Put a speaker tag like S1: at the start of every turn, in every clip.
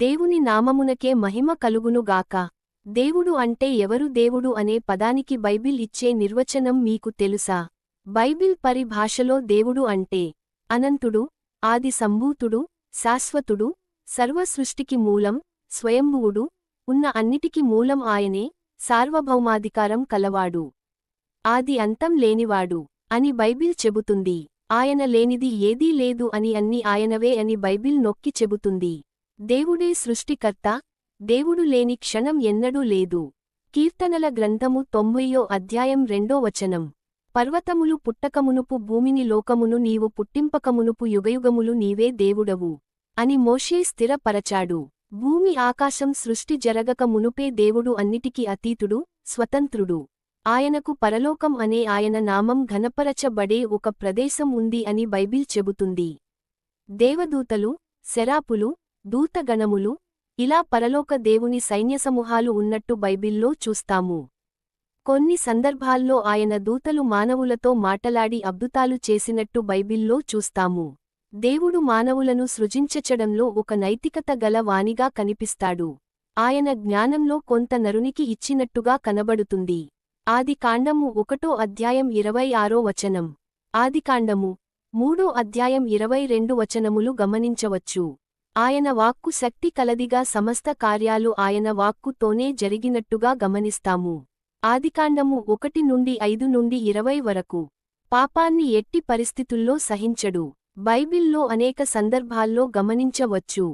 S1: దేవుని నామమునకే మహిమ కలుగునుగాక. దేవుడు అంటే ఎవరు దేవుడు అనే పదానికి బైబిల్ ఇచ్చే నిర్వచనం మీకు తెలుసా? బైబిల్ పరిభాషలో దేవుడు అంటే అనంతుడు ఆది సంభూతుడు శాశ్వతుడు సర్వసృష్టికి మూలం స్వయంభువుడు ఉన్న అన్నిటికి మూలం ఆయనే సార్వభౌమాధికారం కలవాడు. ఆది అంతం లేనివాడు అని బైబిల్ చెబుతుంది. ఆయన లేనిది ఏదీ లేదు అని అన్ని ఆయనవే అని బైబిల్ నొక్కి చెబుతుంది. దేవుడే సృష్టికర్త దేవుడు లేని క్షణం ఎన్నడూ లేదు. కీర్తనల గ్రంథము తొంభయో అధ్యాయం రెండో వచనం. పర్వతములు పుట్టకమునుపు భూమిని లోకమును నీవు పుట్టింపకమునుపు యుగయుగములు నీవే దేవుడవు అని మోషే స్థిరపరచాడు. భూమి ఆకాశం సృష్టి జరగక మునుపే దేవుడు అన్నిటికీ అతీతుడు స్వతంత్రుడు. ఆయనకు పరలోకం అనే ఆయన నామం ఘనపరచబడే ఒక ప్రదేశం ఉంది అని బైబిల్ చెబుతుంది. దేవదూతలు శరాపులు దూతగణములు ఇలా పరలోక దేవుని సైన్యసమూహాలు ఉన్నట్టు బైబిల్లో చూస్తాము. కొన్ని సందర్భాల్లో ఆయన దూతలు మానవులతో మాటలాడి అద్భుతాలు చేసినట్టు బైబిల్లో చూస్తాము. దేవుడు మానవులను సృజించచడంలో ఒక నైతికత గల వానిగా కనిపిస్తాడు. ఆయన జ్ఞానంలో కొంత నరునికి ఇచ్చినట్టుగా కనబడుతుంది. ఆదికాండము ఒకటో అధ్యాయం ఇరవై ఆరో వచనం. ఆదికాండము మూడో అధ్యాయం ఇరవై రెండు వచనములు గమనించవచ్చు. ఆయన వాక్కు శక్తి కలదిగా సమస్త కార్యాలు ఆయన వాక్కుతోనే జరిగినట్టుగా గమనిస్తాము. ఆదికాండము ఒకటి నుండి ఐదు నుండి ఇరవై వరకు. పాపాన్ని ఎట్టి పరిస్థితుల్లో సహించడు. బైబిల్లో అనేక సందర్భాల్లో గమనించవచ్చు.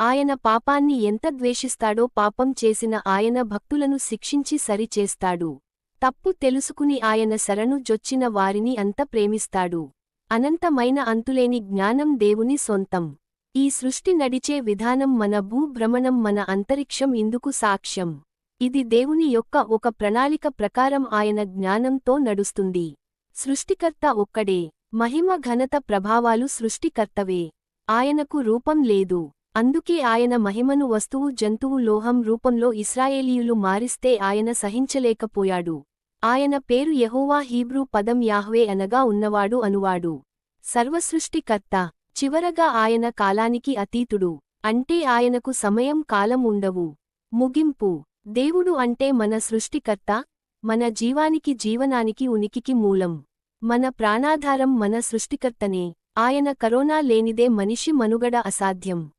S1: ఆయన పాపాన్ని ఎంత ద్వేషిస్తాడో పాపం చేసిన ఆయన భక్తులను శిక్షించి సరిచేస్తాడు. తప్పు తెలుసుకుని ఆయన శరణు జొచ్చిన వారిని అంత ప్రేమిస్తాడు. అనంతమైన అంతులేని జ్ఞానం దేవుని సొంతం. ఈ సృష్టి నడిచే విధానం మన భూభ్రమణం మన అంతరిక్షం ఇందుకు సాక్ష్యం. ఇది దేవుని యొక్క ఒక ప్రణాళిక ప్రకారం ఆయన జ్ఞానంతో నడుస్తుంది. సృష్టికర్త ఒక్కడే. మహిమ ఘనత ప్రభావాలు సృష్టికర్తవే. ఆయనకు రూపం లేదు. అందుకే ఆయన మహిమను వస్తువు జంతువు లోహం రూపంలో ఇస్రాయేలీయులు మారిస్తే ఆయన సహించలేకపోయాడు. ఆయన పేరు యహోవా హీబ్రూ పదం యాహ్వే అనగా ఉన్నవాడు అనువాడు. సర్వసృష్టికర్త. చివరగా ఆయన కాలానికి అతీతుడు. అంటే ఆయనకు సమయం కాలం ఉండవు. ముగింపు. దేవుడు అంటే మన సృష్టికర్త మన జీవానికి జీవనానికి ఉనికికి మూలం. మన ప్రాణాధారం మన సృష్టికర్తనే. ఆయన కరోనా లేనిదే మనిషి మనుగడ అసాధ్యం.